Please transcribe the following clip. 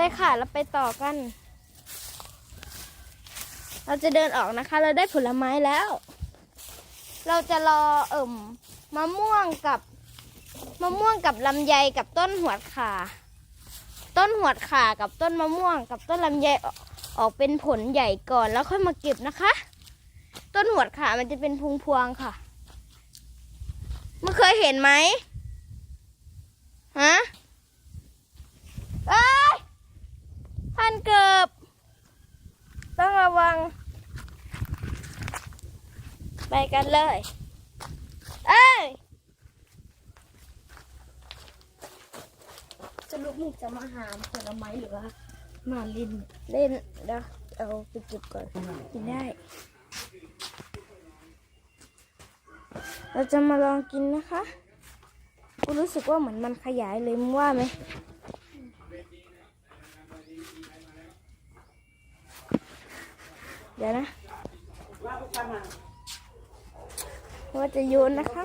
ไปค่ะเราไปต่อกัน เราจะเดินออกนะคะ เราได้ผลไม้แล้ว เราจะรอเอิ่มมะม่วงกับมะม่วงกับลำไยกับต้นหัวขา ต้นหัวขากับต้นมะม่วง กับต้นลำไยออกอกเป็นผลใหญ่ก่อนแล้วค่อยมาเก็บนะคะ ต้นหัวขามันจะเป็นพวงพวงๆค่ะไม่เคยเห็นไหมฮะเอ้ยพันเกิบ ต้องระวัง ไปกันเลย เอ้ยสรุปมึงจะมาหาผลไม้หรือว่ามาลินเล่นเดี๋ยวเอาไปเก็บก่อนกินได้ เราจะมาลองกินนะคะกูรู้สึกว่าเหมือนมันขยายเลยมึงว่าไหมเดี๋ยวนะ ว่าจะโยนนะคะ